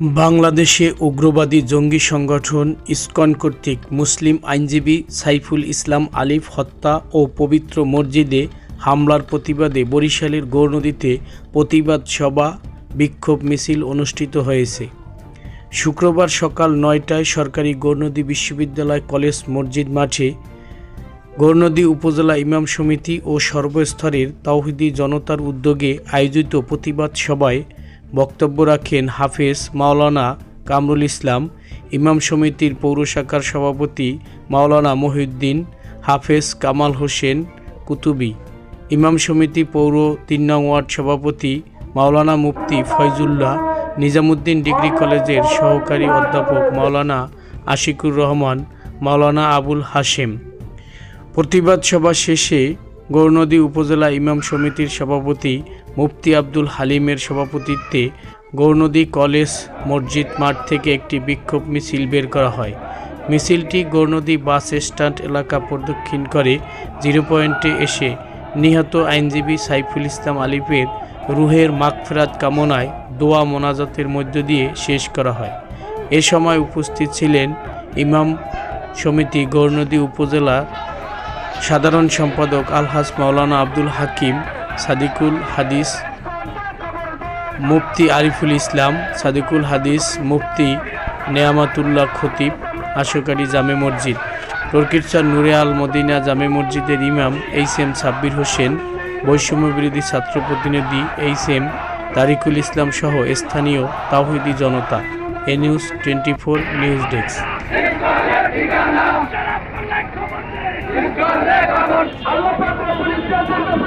বাংলাদেশে উগ্রবাদী জঙ্গি সংগঠন ইসকন কর্তৃক মুসলিম আইনজীবী সাইফুল ইসলাম আলিফ হত্যা ও পবিত্র মসজিদে হামলার প্রতিবাদে বরিশালের গৌরনদীতে প্রতিবাদ সভা, বিক্ষোভ মিছিল অনুষ্ঠিত হয়েছে। শুক্রবার সকাল নয়টায় সরকারি গৌরনদী বিশ্ববিদ্যালয় কলেজ মসজিদ মাঠে গৌরনদী উপজেলা ইমাম সমিতি ও সর্বস্তরের তাওহিদি জনতার উদ্যোগে আয়োজিত প্রতিবাদ সভায় বক্তব্য রাখেন হাফেজ মাওলানা কামরুল ইসলাম, ইমাম সমিতির পৌর শাখার সভাপতি মাওলানা মহিউদ্দিন, হাফেজ কামাল হোসেন কুতুবি, ইমাম সমিতি পৌর তিন নং ওয়ার্ড সভাপতি মাওলানা মুফতি ফয়জুল্লাহ, নিজামুদ্দিন ডিগ্রি কলেজের সহকারী অধ্যাপক মাওলানা আশিকুর রহমান, মাওলানা আবুল হাশেম। প্রতিবাদ সভা শেষে গৌরনদী উপজেলা ইমাম সমিতির সভাপতি মুফতি আব্দুল হালিমের সভাপতিত্বে গৌরনদী কলেজ মসজিদ মাঠ থেকে একটি বিক্ষোভ মিছিল বের করা হয়। মিছিলটি গৌরনদী বাস স্ট্যান্ড এলাকা প্রদক্ষিণ করে জিরো পয়েন্টে এসে নিহত আইনজীবী সাইফুল ইসলাম আলিফের রুহের মাগফেরাত কামনায় দোয়া মোনাজাতের মধ্য দিয়ে শেষ করা হয়। এ সময় উপস্থিত ছিলেন ইমাম সমিতি গৌরনদী উপজেলা সাধারণ সম্পাদক আলহাজ মাওলানা আব্দুল হাকিম, সাদিকুল হাদিস মুফতি আরিফুল ইসলাম, সাদিকুল হাদিস মুফতি নেয়ামাতুল্লাহ খতিব, আশোকারি জামে মসজিদ। টর্কিরচার নুরে আল মদিনা জামে মসজিদের ইমাম এইচ এম সাব্বির হোসেন বৈষম্য বিরোধী ছাত্র প্রতিনিধি এইচ এম তারিকুল ইসলাম সহ স্থানীয় তাওহিদি জনতা। এ news twenty four news desk. আল্লাহ